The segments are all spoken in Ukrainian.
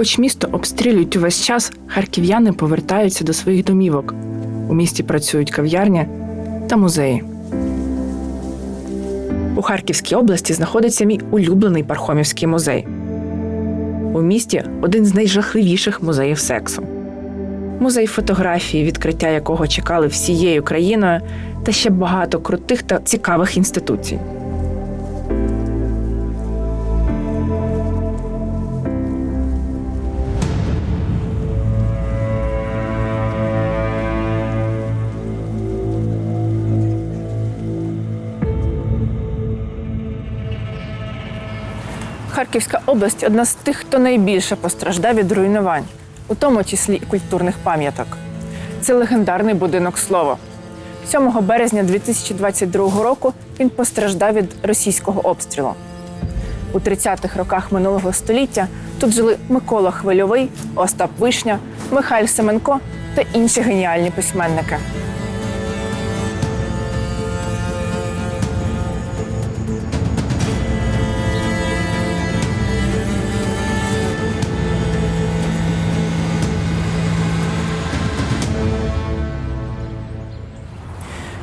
Хоч місто обстрілюють увесь час, харків'яни повертаються до своїх домівок. У місті працюють кав'ярня та музеї. У Харківській області знаходиться мій улюблений Пархомівський музей. У місті один з найжахливіших музеїв сексу. Музей фотографії, відкриття якого чекали всією країною, та ще багато крутих та цікавих інституцій. Харківська область одна з тих, хто найбільше постраждав від руйнувань, у тому числі і культурних пам'яток. Це легендарний будинок слово. 7 березня 2022 року він постраждав від російського обстрілу. У 30-х роках минулого століття тут жили Микола Хвильовий, Остап Вишня, Михайль Семенко та інші геніальні письменники.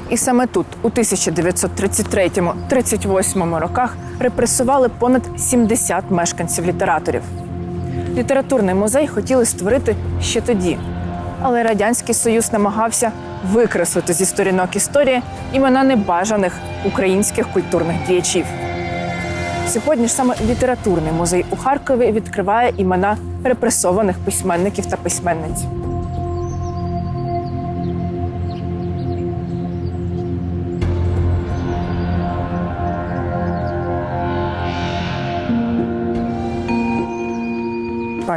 І саме тут, у 1933-38 роках, репресували понад 70 мешканців літераторів. Літературний музей хотіли створити ще тоді, але радянський союз намагався викреслити зі сторінок історії імена небажаних українських культурних діячів. Сьогодні ж саме літературний музей у Харкові відкриває імена репресованих письменників та письменниць.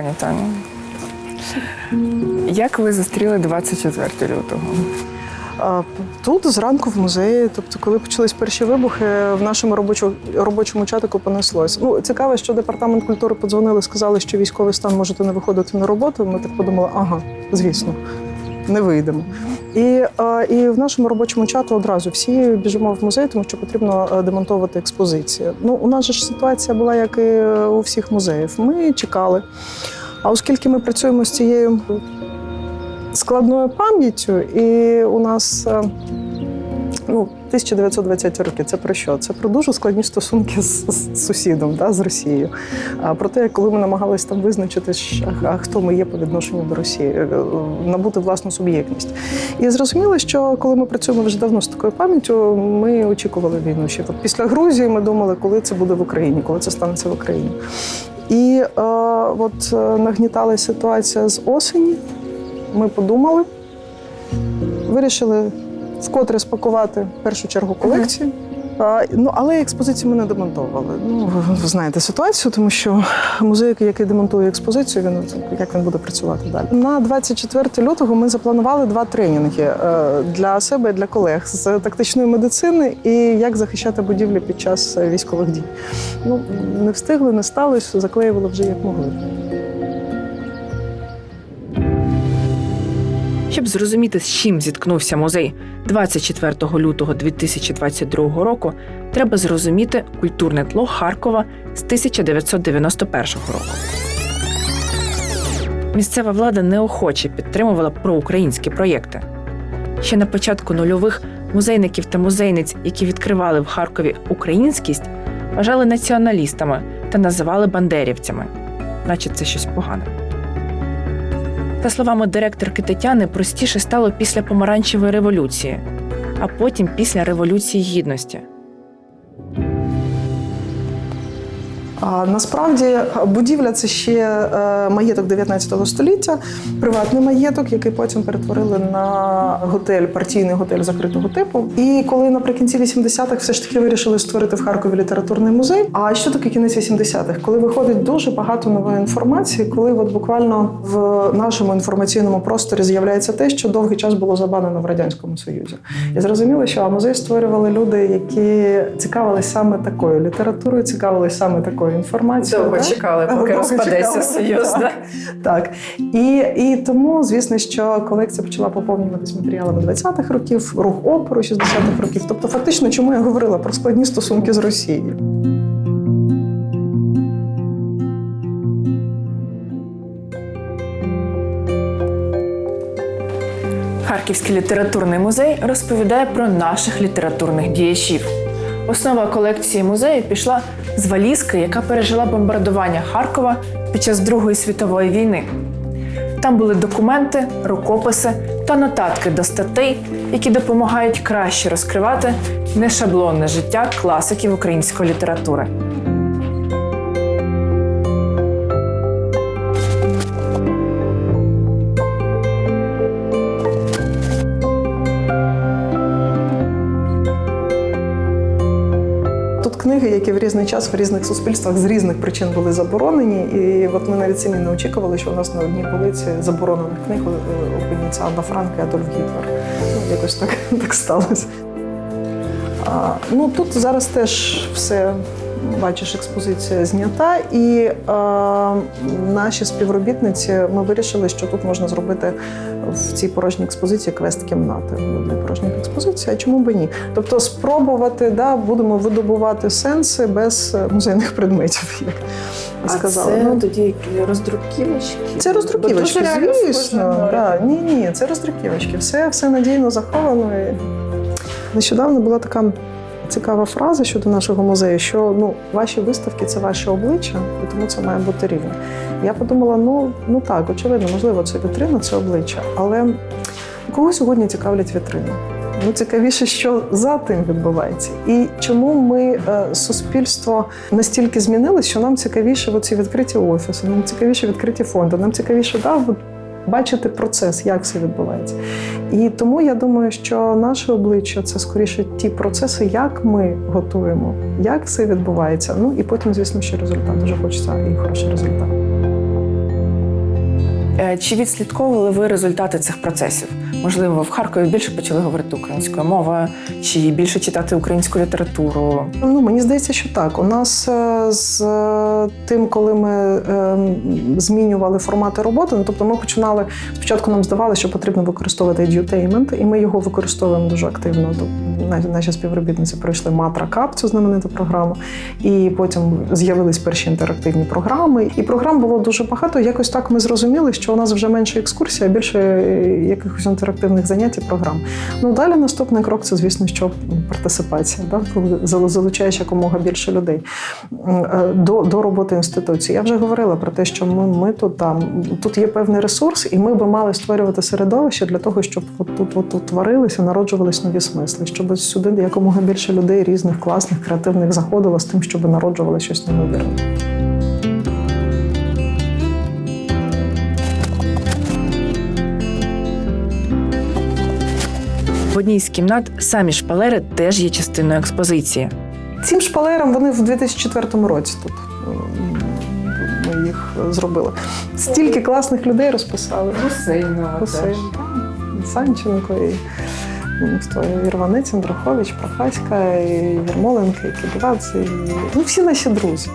Пані Таню, як ви зустріли 24 лютого? Тут зранку в музеї, тобто, коли почались перші вибухи, в нашому робочому, робочому чатику понеслось. Ну, цікаво, що департамент культури подзвонили, сказали, що військовий стан можете не виходити на роботу. Ми так подумали, ага, звісно, не вийдемо. І, і в нашому робочому чату одразу всі біжимо в музей, тому що потрібно е, демонтувати експозицію. Ну, у нас же ж ситуація була, як і у всіх музеїв. Ми чекали. А оскільки ми працюємо з цією складною пам'яттю, і у нас е, ну, 1920 роки. Це про що? Це про дуже складні стосунки з, з сусідом, да, з Росією. А про те, коли ми намагалися там визначити, а хто ми є по відношенню до Росії, е, набути власну суб'єктність. І зрозуміло, що коли ми працюємо вже давно з такою пам'яттю, ми очікували війну. Ще от після Грузії ми думали, коли це буде в Україні, коли це станеться в Україні. І е, от е, нагніталася ситуація з осені. Ми подумали, вирішили вкотре спакувати в першу чергу колекцію. А, ну, але експозицію ми не демонтовували. Ну, ви знаєте ситуацію, тому що музей, який демонтує експозицію, він як він буде працювати далі. На 24 лютого ми запланували два тренінги е, для себе і для колег з тактичної медицини і як захищати будівлі під час військових дій. Ну, не встигли, не сталося, заклеювали вже як могли. Щоб зрозуміти, з чим зіткнувся музей 24 лютого 2022 року, треба зрозуміти культурне тло Харкова з 1991 року. Місцева влада неохоче підтримувала проукраїнські проєкти. Ще на початку нульових музейників та музейниць, які відкривали в Харкові українськість, вважали націоналістами та називали бандерівцями, наче це щось погане. За словами директорки Тетяни, простіше стало після помаранчевої революції, а потім після революції гідності. А насправді будівля це ще е, маєток 19 століття, приватний маєток, який потім перетворили на готель, партійний готель закритого типу. І коли наприкінці 80-х все ж таки вирішили створити в Харкові літературний музей. А що таке кінець 80-х? Коли виходить дуже багато нової інформації, коли от буквально в нашому інформаційному просторі з'являється те, що довгий час було забанено в радянському союзі, і зрозуміло, що музей створювали люди, які цікавились саме такою літературою, цікавились саме такою такою інформацією. Довго чекали, поки розпадеться союз. Так. І і тому, звісно, що колекція почала поповнюватись матеріалами 20-х років, рух опору 60-х років. Тобто, фактично, чому я говорила про складні стосунки з Росією. Харківський літературний музей розповідає про наших літературних діячів. Основа колекції музею пішла з валізки, яка пережила бомбардування Харкова під час Другої світової війни. Там були документи, рукописи та нотатки до статей, які допомагають краще розкривати нешаблонне життя класиків української літератури. Які в різний час в різних суспільствах з різних причин були заборонені. І от ми навіть самі не очікували, що у нас на одній полиці заборонених книг е, опиняться Анна Франк і Адольф Гітлер. Ну, якось так, так сталося. А, ну тут зараз теж все. Бачиш, експозиція знята, і е, наші співробітниці ми вирішили, що тут можна зробити в цій порожній експозиції квест кімнати для порожніх експозицій. А чому би ні? Тобто спробувати, да, будемо видобувати сенси без е, музейних предметів, як ви сказали. Ну, тоді роздруківочки. це роздруківочки, звісно. Да. Ні, ні, це роздруківочки. Все, все надійно заховано. Нещодавно була така цікава фраза щодо нашого музею, що ну, ваші виставки це ваше обличчя, і тому це має бути рівно. Я подумала: ну, ну так, очевидно, можливо, це вітрина, це обличчя. Але кого сьогодні цікавлять вітрини? Ну, цікавіше, що за тим відбувається, і чому ми е, суспільство настільки змінилось, що нам цікавіше оці відкриті офіси, нам цікавіше відкриті фонди, нам цікавіше да, бачити процес, як все відбувається. І тому я думаю, що наше обличчя це скоріше ті процеси, як ми готуємо, як все відбувається. Ну і потім, звісно, ще результат. Дуже хочеться і хороший результат. Е, Чи відслідковували ви результати цих процесів? Можливо, в Харкові більше почали говорити українською мовою, чи більше читати українську літературу? Ну, мені здається, що так. У нас е, з е, тим, коли ми е, змінювали формати роботи, ну тобто ми починали спочатку. Нам здавалося, що потрібно використовувати edutainment, і ми його використовуємо дуже активно. Тобто, Наші- співробітниці пройшли Матра Кап, цю знамениту програму, і потім з'явились перші інтерактивні програми. І програм було дуже багато. Якось так ми зрозуміли, що у нас вже менше екскурсій, а більше якихось інтерактивних занять і програм. Ну далі наступний крок це, звісно, що партисипація, да? коли залучаєш якомога більше людей е, до, до роботи інституції. Я вже говорила про те, що ми, ми тут там тут є певний ресурс, і ми би мали створювати середовище для того, щоб от тут от, тут творилися, народжувались нові смисли, щоб сюди якомога більше людей різних класних, креативних заходило з тим, щоб народжували щось неймовірне. Одній з кімнат самі шпалери теж є частиною експозиції. Цим шпалерам вони в 2004 році тут. Ми їх зробили. Стільки класних людей розписали. Гусейн, Санченко і хто Ірванець, Андрухович, Прохаська, і Єрмоленко, і Кібівац, і ну, всі наші друзі.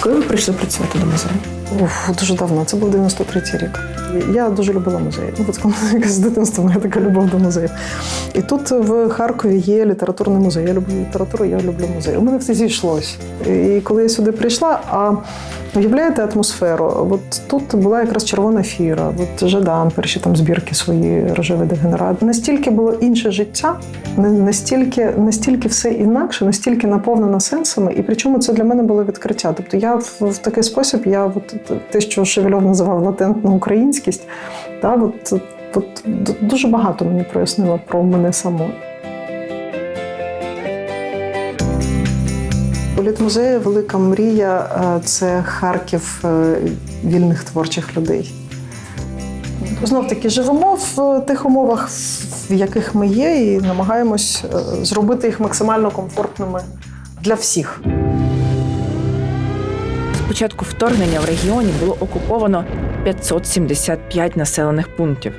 Коли ви прийшли працювати до музею? Уф, дуже давно, це був 93-й рік. Я дуже любила музеї. Ну, от якось з дитинства моя така любов до музеїв. І тут в Харкові є літературний музей. Я люблю літературу, я люблю музей. У мене все зійшлось. І коли я сюди прийшла, а уявляєте атмосферу? От тут була якраз червона фіра, от Жадан, перші там збірки свої рожевий дегенерат. Настільки було інше життя, настільки, настільки все інакше, настільки наповнено сенсами, і причому це для мене було відкриття. Тобто я в, в такий спосіб, я от, те, що Шевельов називав латентну українськість, та, от, от, дуже багато мені прояснило про мене саму. У літмузею велика мрія е, це Харків е, вільних творчих людей. Знов таки живемо в тих умовах, в яких ми є, і намагаємось е, зробити їх максимально комфортними для всіх. З початку вторгнення в регіоні було окуповано 575 населених пунктів.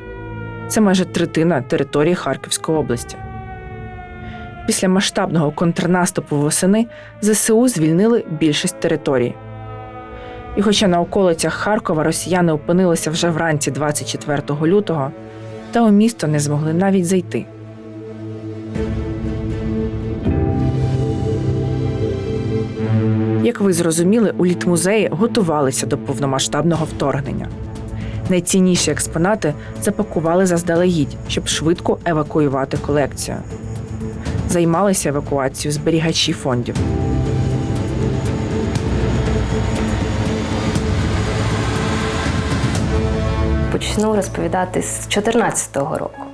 Це майже третина території Харківської області. Після масштабного контрнаступу восени ЗСУ звільнили більшість територій. І хоча на околицях Харкова росіяни опинилися вже вранці 24 лютого, та у місто не змогли навіть зайти. Як ви зрозуміли, у літмузеї готувалися до повномасштабного вторгнення. Найцінніші експонати запакували заздалегідь, щоб швидко евакуювати колекцію. Займалися евакуацією зберігачі фондів. Почну розповідати з 2014 року,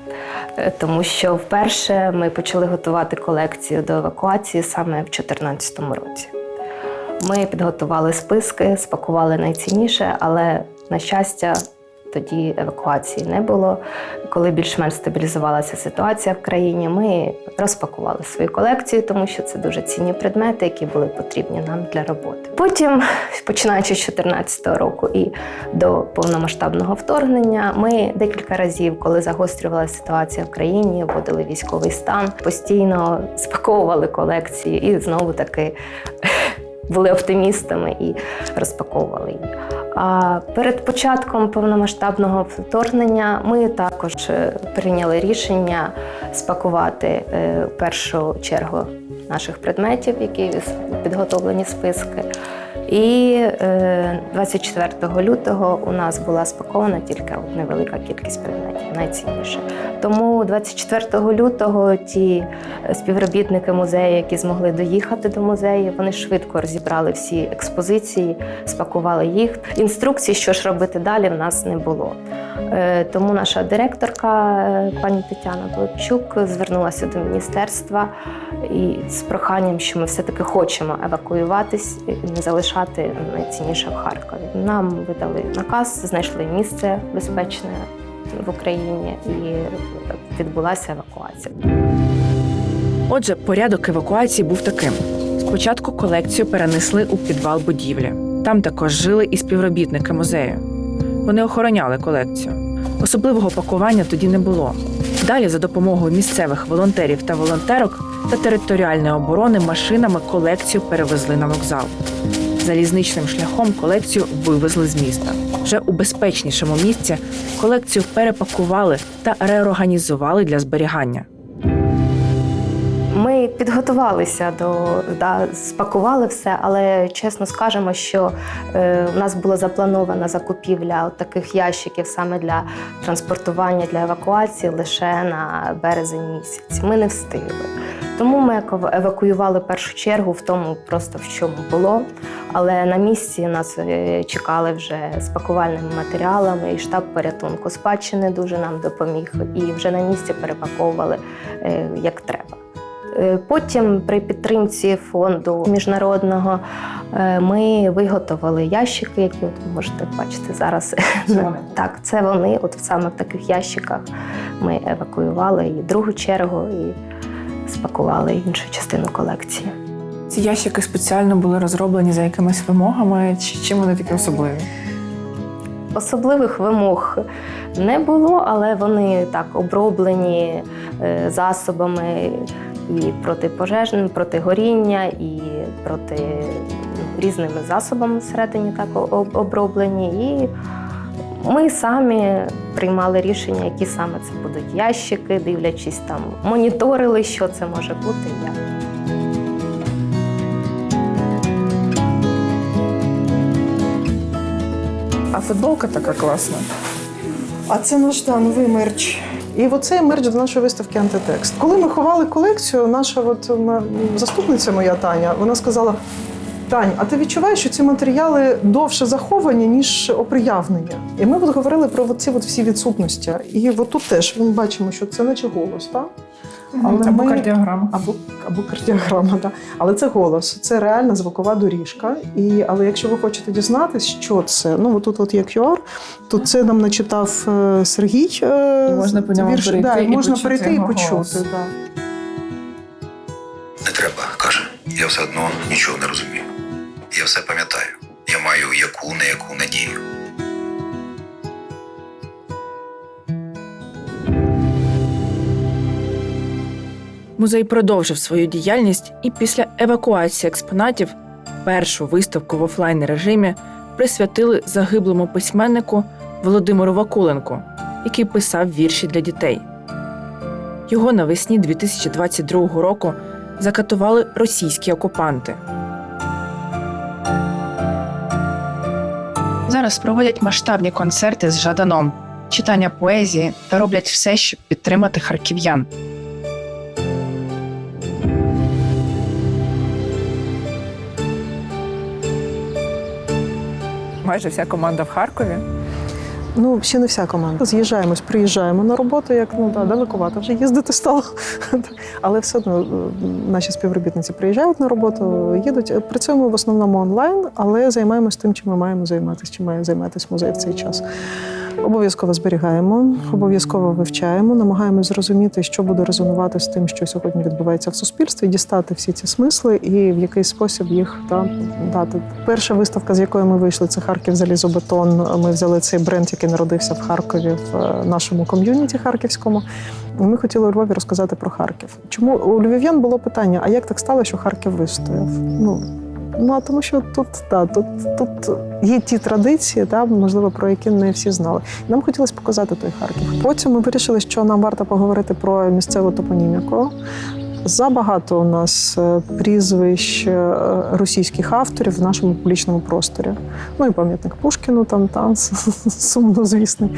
Е, тому що вперше ми почали готувати колекцію до евакуації саме в 2014 році. Ми підготували списки, спакували найцінніше, але на щастя, тоді евакуації не було. Коли більш-менш стабілізувалася ситуація в країні, ми розпакували свою колекцію, тому що це дуже цінні предмети, які були потрібні нам для роботи. Потім, починаючи з 2014 року і до повномасштабного вторгнення, ми декілька разів, коли загострювалася ситуація в країні, вводили військовий стан, постійно спаковували колекції і знову таки були оптимістами і розпаковували її. Перед початком повномасштабного вторгнення ми також е, прийняли рішення спакувати е, в першу чергу наших предметів, які підготовлені списки. І е, 24 лютого у нас була спакована тільки невелика кількість предметів, найцінніше. Тому 24 лютого ті співробітники музею, які змогли доїхати до музею, вони швидко розібрали всі експозиції, спакували їх. Інструкцій, що ж робити далі, в нас не було. Е, Тому наша директорка, е, пані Тетяна Пилипчук, звернулася до міністерства і з проханням, що ми все-таки хочемо евакуюватись не залишати найцінніше в Харкові. Нам видали наказ, знайшли місце безпечне в Україні і відбулася евакуація. Отже, порядок евакуації був таким: спочатку колекцію перенесли у підвал будівлі. Там також жили і співробітники музею. Вони охороняли колекцію. Особливого пакування тоді не було. Далі, за допомогою місцевих волонтерів та волонтерок та територіальної оборони машинами колекцію перевезли на вокзал. Залізничним шляхом колекцію вивезли з міста. Вже у безпечнішому місці колекцію перепакували та реорганізували для зберігання. Ми підготувалися до да, спакували все, але чесно скажемо, що е, у нас була запланована закупівля таких ящиків саме для транспортування для евакуації лише на березень місяць. Ми не встигли. Тому ми евакуювали першу чергу в тому, просто в чому було. Але на місці нас е, чекали вже з пакувальними матеріалами, і штаб порятунку спадщини дуже нам допоміг. І вже на місці перепаковували е, як треба. Е, Потім при підтримці фонду міжнародного ми виготовили ящики, які от можете бачити зараз. вони? Так, це вони. От саме в таких ящиках ми евакуювали і другу чергу, і спакували іншу частину колекції. Ці ящики спеціально були розроблені за якимись вимогами, чи чим вони такі особливі? Особливих вимог не було, але вони так оброблені е, засобами і протипожежним, проти горіння, і проти ну, різними засобами всередині так об- оброблені. І ми самі приймали рішення, які саме це будуть ящики, дивлячись там, моніторили, що це може бути. як. А футболка така класна. А це наш новий мерч. І оцей мерч до нашої виставки антитекст. Коли ми ховали колекцію, наша от, заступниця моя Таня, вона сказала: Тань, а ти відчуваєш, що ці матеріали довше заховані, ніж оприявнення? І ми от говорили про ці от всі відсутності. І от тут теж ми бачимо, що це наче голос, так? Але Або ми- кардіограма. Або, або кардіограма, да. але це голос, це реальна звукова доріжка. І, але якщо ви хочете дізнатись, що це, ну тут от є QR, то це нам начитав е, Сергій. е, І можна по ньому вірш. перейти да, і і можна почути перейти і почути. Да. Не треба, каже. Я все одно нічого не розумію. Я все пам'ятаю. Я маю яку не яку надію. Музей продовжив свою діяльність і після евакуації експонатів першу виставку в офлайн режимі присвятили загиблому письменнику Володимиру Вакуленку, який писав вірші для дітей. Його навесні 2022 року закатували російські окупанти. Зараз проводять масштабні концерти з Жаданом, читання поезії та роблять все, щоб підтримати харків'ян. Майже вся команда в Харкові. Ну, ще не вся команда. З'їжджаємось, приїжджаємо на роботу, як ну да, далекувато вже їздити стало. Але все одно е, наші співробітниці приїжджають на роботу, їдуть. Працюємо в основному онлайн, але займаємось тим, чим ми маємо займатися, чим має займатися музей в цей час. Обов'язково зберігаємо, обов'язково вивчаємо, намагаємось зрозуміти, що буде резонувати з тим, що сьогодні відбувається в суспільстві, дістати всі ці смисли і в який спосіб їх та, дати. Перша виставка, з якої ми вийшли, це Харків залізобетон. Ми взяли цей бренд, який народився в Харкові в е, нашому ком'юніті харківському. Ми хотіли у Львові розказати про Харків. Чому у львів'ян було питання: а як так стало, що Харків вистояв? Ну Ну а тому, що тут та тут, тут є ті традиції, та можливо про які не всі знали. Нам хотілося показати той Харків. Потім ми вирішили, що нам варто поговорити про місцеву топоніміку. Забагато у нас е, прізвищ е, російських авторів в нашому публічному просторі. Ну і пам'ятник Пушкіну, там там сумно, звісно.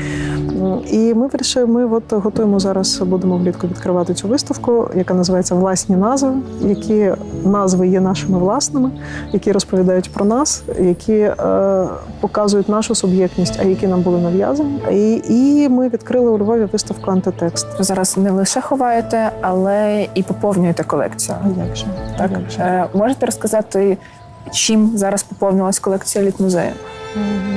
І ми вирішили, ми от готуємо зараз, будемо влітку відкривати цю виставку, яка називається Власні назви, які назви є нашими власними, які розповідають про нас, які е, показують нашу суб'єктність, а які нам були нав'язані. І, і ми відкрили у Львові виставку антитекст. Зараз не лише ховаєте, але і поповнюєте колекцію. А як же? Так Як же? Е, можете розказати, чим зараз поповнилась колекція літмузею?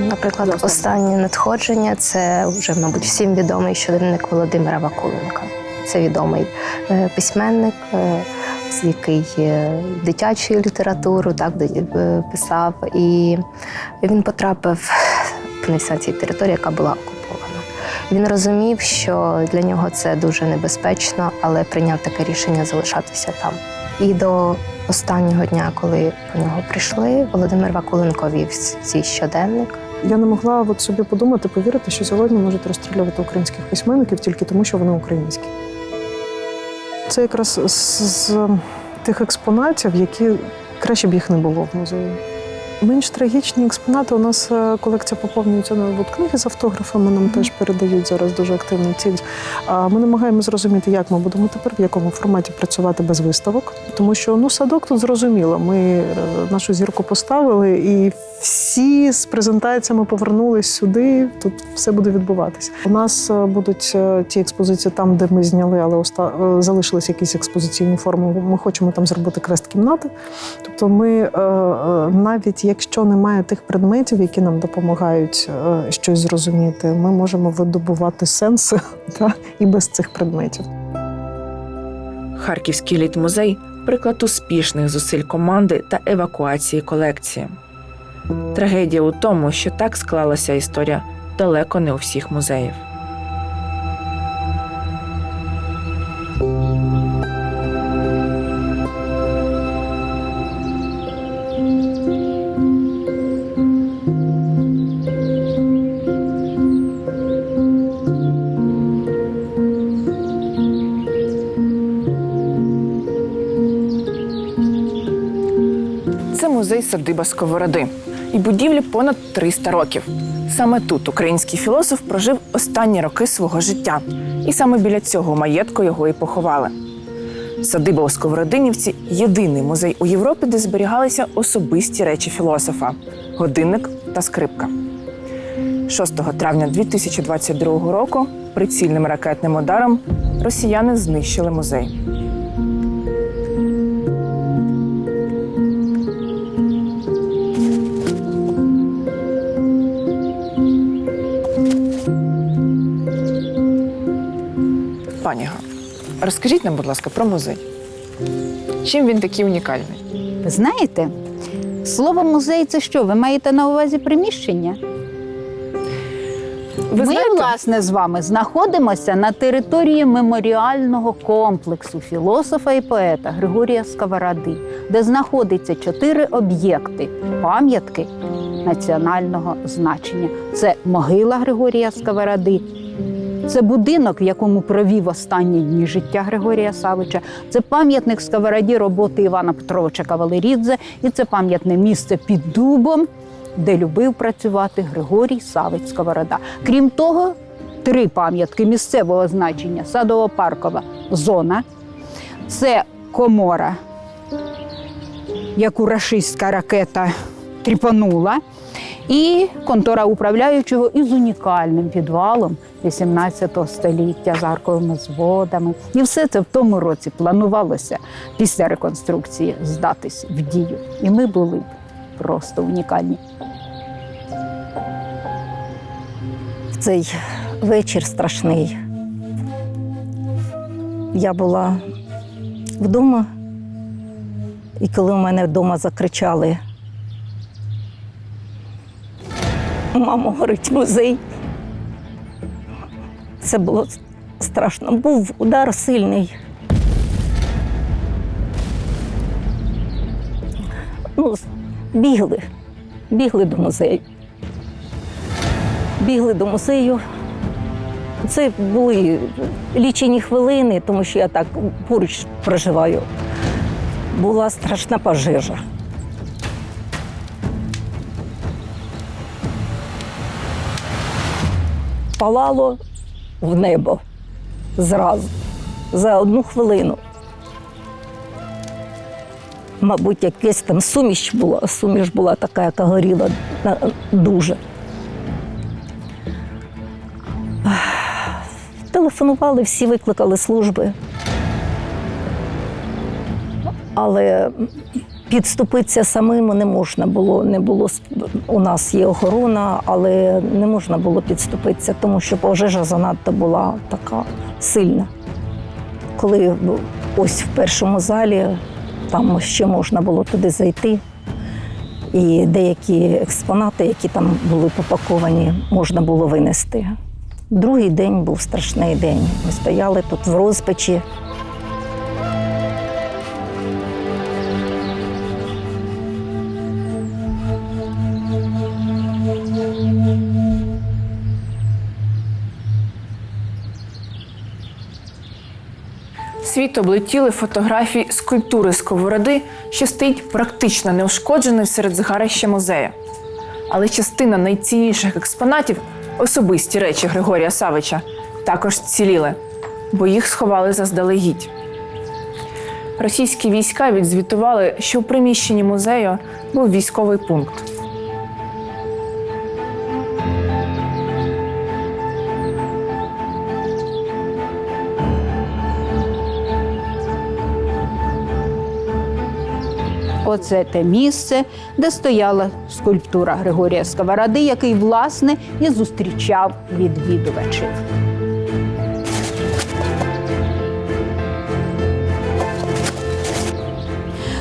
Наприклад, останнє надходження це вже, мабуть, всім відомий щоденник Володимира Вакуленка. Це відомий е, письменник, е, з який дитячу літературу так писав. І він потрапив на вся цій території, яка була окупована. Він розумів, що для нього це дуже небезпечно, але прийняв таке рішення залишатися там. І до останнього дня, коли по нього прийшли, Володимир Вакуленко вів свій щоденник. Я не могла от собі подумати, повірити, що сьогодні можуть розстрілювати українських письменників тільки тому, що вони українські. Це якраз з, з тих експонатів, які краще б їх не було в музеї. Менш трагічні експонати. У нас е, колекція поповнюється на от книги з автографами. Нам теж передають зараз дуже активно ці. А ми намагаємося зрозуміти, як ми будемо тепер, в якому форматі працювати без виставок. Тому що ну садок тут зрозуміло. Ми е, нашу зірку поставили, і всі з презентаціями повернулись сюди. Тут все буде відбуватися. У нас е, будуть ті експозиції там, де ми зняли, але оста... залишились якісь експозиційні форми. Ми хочемо там зробити крест кімнати. Тобто, ми навіть якщо немає тих предметів, які нам допомагають е, щось зрозуміти, ми можемо видобувати сенси та, і без цих предметів. Харківський літмузей приклад успішних зусиль команди та евакуації колекції. Трагедія у тому, що так склалася історія далеко не у всіх музеїв. Музей садиба Сковороди і будівлі понад 300 років. Саме тут український філософ прожив останні роки свого життя, і саме біля цього маєтку його і поховали. Садиба у Сковородинівці єдиний музей у Європі, де зберігалися особисті речі філософа годинник та скрипка. 6 травня 2022 року прицільним ракетним ударом росіяни знищили музей. Пані Га, розкажіть нам, будь ласка, про музей. Чим він такий унікальний? Ви знаєте, слово музей це що? Ви маєте на увазі приміщення? Ви Ми, знаєте, власне, з вами знаходимося на території меморіального комплексу філософа і поета Григорія Сковороди, де знаходиться чотири об'єкти пам'ятки національного значення. Це могила Григорія Сковороди. Це будинок, в якому провів останні дні життя Григорія Савича. Це пам'ятник сковороді роботи Івана Петровича Кавалерідзе, і це пам'ятне місце під дубом, де любив працювати Григорій Савець Сковорода. Крім того, три пам'ятки місцевого значення: садово-паркова зона, це комора, яку рашистська ракета тріпанула, і контора управляючого із унікальним підвалом 18 століття з арковими зводами. І все це в тому році планувалося після реконструкції здатись в дію. І ми були просто унікальні. в цей вечір страшний. Я була вдома, і коли у мене вдома закричали: Мамо, горить музей. Це було страшно. Був удар сильний. Ну, бігли, бігли до музею бігли до музею. Це були лічені хвилини, тому що я так поруч проживаю. Була страшна пожежа. Палало в небо зразу за одну хвилину. Мабуть, якась там суміш була, суміш була така, яка горіла дуже. Телефонували, всі викликали служби. Але підступитися самим не можна було. Не було у нас є охорона, але не можна було підступитися, тому що пожежа занадто була така сильна. Коли ось в першому залі там ще можна було туди зайти, і деякі експонати, які там були попаковані, можна було винести. Другий день був страшний день. Ми стояли тут в розпачі. Світ облетіли фотографії скульптури сковороди, що стоїть практично неушкодженою серед згарища музею. Але частина найцінніших експонатів, особисті речі Григорія Савича, також ціліли, бо їх сховали заздалегідь. Російські війська відзвітували, що у приміщенні музею був військовий пункт. Оце те місце, де стояла скульптура Григорія Сковороди, який, власне, і зустрічав відвідувачів.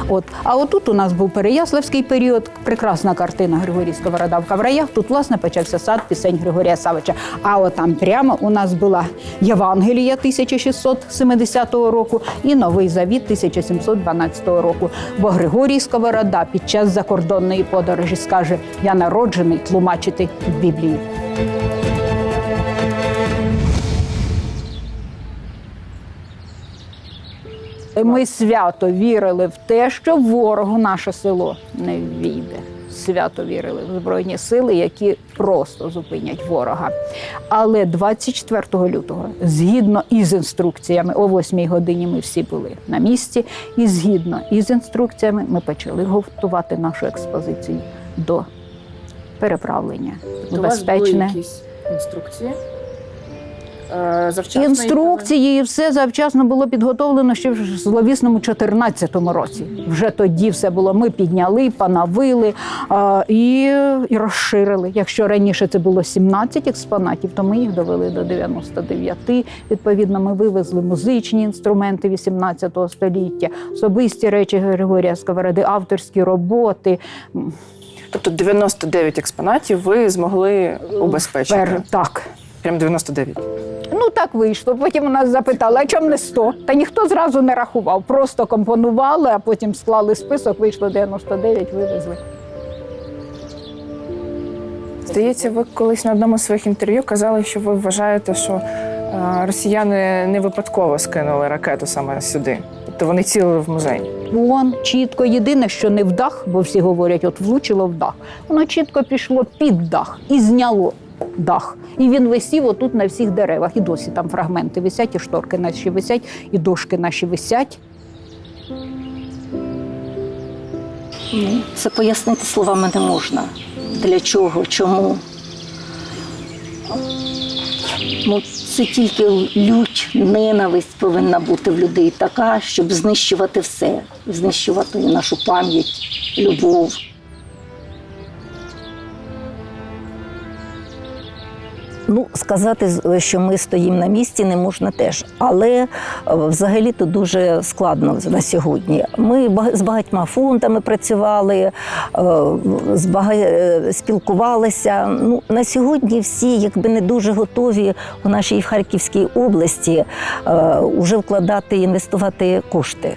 От. А отут у нас був Переяславський період, прекрасна картина Григорій Сковорода в Кавраях. Тут, власне, почався сад пісень Григорія Савича. А от там прямо у нас була Євангелія 1670 року і Новий Завіт 1712 року. Бо Григорій Сковорода під час закордонної подорожі скаже: Я народжений тлумачити Біблію. Ми свято вірили в те, що ворогу наше село не війде. Свято вірили в збройні сили, які просто зупинять ворога. Але 24 лютого, згідно із інструкціями, о 8 годині ми всі були на місці, і згідно із інструкціями, ми почали готувати нашу експозицію до переправлення. в безпечне якісь інструкції? Е, завчасно Інструкції і все завчасно було підготовлено ще в зловісному 14-му році. Вже тоді все було. Ми підняли, панавили і, і розширили. Якщо раніше це було 17 експонатів, то ми їх довели до 99. Відповідно, ми вивезли музичні інструменти 18 століття, особисті речі Григорія Сковороди, авторські роботи. Тобто 99 експонатів ви змогли убезпечити. Пер- так. Прям 99. Ну так вийшло. Потім у нас запитали, а чому не 100? Та ніхто зразу не рахував. Просто компонували, а потім склали список, вийшло 99, вивезли. Здається, ви колись на одному з своїх інтерв'ю казали, що ви вважаєте, що е, росіяни не випадково скинули ракету саме сюди. Тобто вони цілили в музей. Вон чітко, єдине, що не в дах, бо всі говорять, от влучило в дах. Воно чітко пішло під дах і зняло дах. І він висів отут на всіх деревах. І досі там фрагменти висять, і шторки наші висять, і дошки наші висять. Ну, це пояснити словами не можна. Для чого, чому. Ну, це тільки лють, ненависть повинна бути в людей така, щоб знищувати все, знищувати нашу пам'ять, любов. Ну, сказати, що ми стоїмо на місці, не можна теж. Але е, взагалі то дуже складно на сьогодні. Ми з багатьма фондами працювали, е, з бага... е, спілкувалися. Ну, на сьогодні всі якби не дуже готові у нашій Харківській області вже вкладати, інвестувати кошти.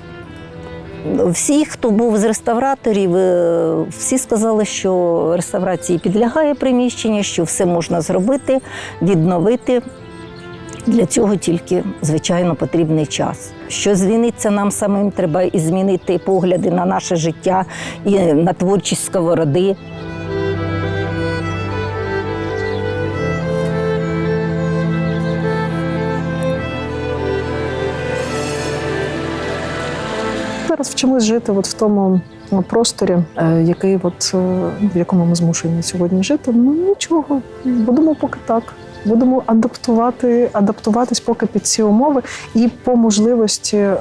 Всі, хто був з реставраторів, е, всі сказали, що реставрації підлягає приміщення, що все можна зробити, відновити. Для цього тільки, звичайно, потрібний час. Що зміниться нам самим, треба і змінити погляди на наше життя і на творчість сковороди. Зараз вчимось жити от в тому е, просторі, е, який от, е, в якому ми змушені сьогодні жити. Ну нічого, будемо поки так. Будемо адаптувати, адаптуватись поки під ці умови, і по можливості е,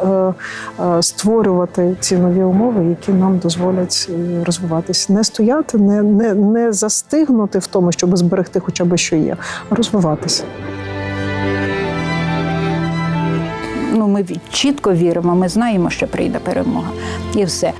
е, створювати ці нові умови, які нам дозволять розвиватись. Не стояти, не, не, не застигнути в тому, щоб зберегти хоча б що є, а розвиватися. Ми чітко віримо, ми знаємо, що прийде перемога. І все.